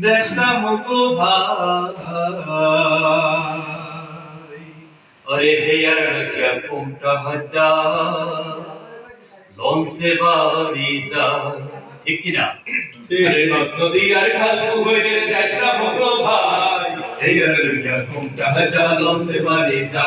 দেশটা মতো ভাই আরে হেয়ার রাখিয়া কোনটা হদ্দা লঞ্চে বাড়ি যা ঠিক কিনা? নদী আর খালকু হয়ে দেশটা মতো ভাই। হেয়ার রাখিয়া কোনটা হদ্দা লঞ্চে বাড়ি যা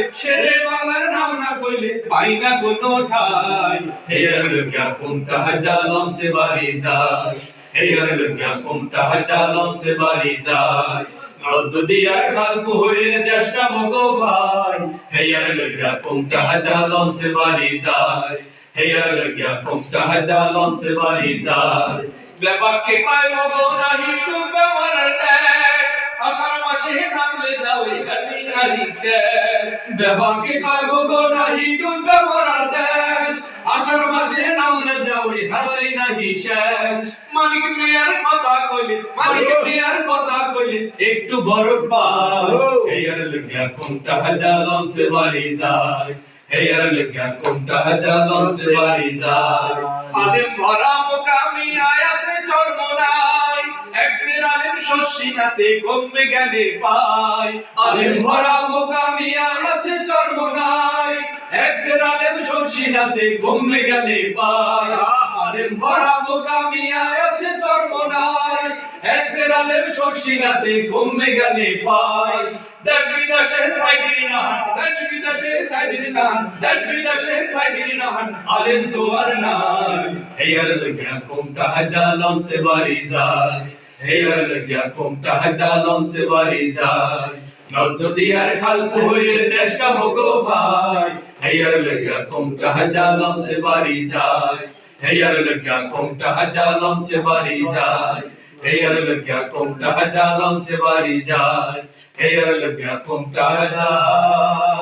কইলে ছেলে বাংলার নাম না কইলে পাই না কোনো ঠাই হেয়ার লাগিয়া কোনটা হাজালাম সে বাড়ি যায়? হেয়ার লাগিয়া কোনটা হাজালাম সে বাড়ি যায়? নদ দিয়ার খাল পুহুরের দেশটা মগো ভাই হেয়ার লাগিয়া কোনটা হাজালাম সে বাড়ি যায়? হেয়ার লাগিয়া কোনটা হাজালাম সে বাড়ি যায়? ব্যাপাকে কয় মগো নাহি মরার দেশ আষাঢ় মাসে নামলে নাহি শেষ। ব্যাপাকে কয় নাহি ডুবে মরার দেশ। আষাঢ় মাসে নামলে যাওই হারাই নাহি মালিক মিয়ার কথা কইলে মালিক মিয়ার কথা কইলে একটু বড় পায়। হেয়ার লাগিয়া কোনটা হাজালাম সে বাড়ি যায়। হেয়ার লাগিয়া কোনটা হাজালাম সে বাড়ি যায়। আদেম ভরা মোকামি নাই শশিনাতে কমবে গেলে পাই। আলেম ভরা মোকামি আয়াসে জন্ম নাই এক্সের আলেম শশিনাতে কমবে গেলে পাই। আলেম ভরা মোকামি আয়াসে জন্ম নাই এক্সের আলেম শশিনাতে কমবে গেলে পাই। দেশ বিদেশে সাইদির না দেশ বিদেশে সাইদির না দেশ বিদেশে সাইদির না আলেম আর নাই। হেয়ার লাগিয়া কোমটা হাজালাম সে বাড়ি যায়? হেয়ার লাগিয়া কোমটা হাজালাম সে বাড়ি যায়। নদ দিয়ার খাল পুহুরের দেশটা মগো ভাই হেয়ার লাগিয়া কোমটা সে বাড়ি যায়। হেয়ার লাগিয়া কোমটা হাজালাম সে বাড়ি যায়। হেয়ার লাগিয়া কোমটা হাজালাম সে বাড়ি যায়। হেয়ার লাগিয়া কোমটা হাজালাম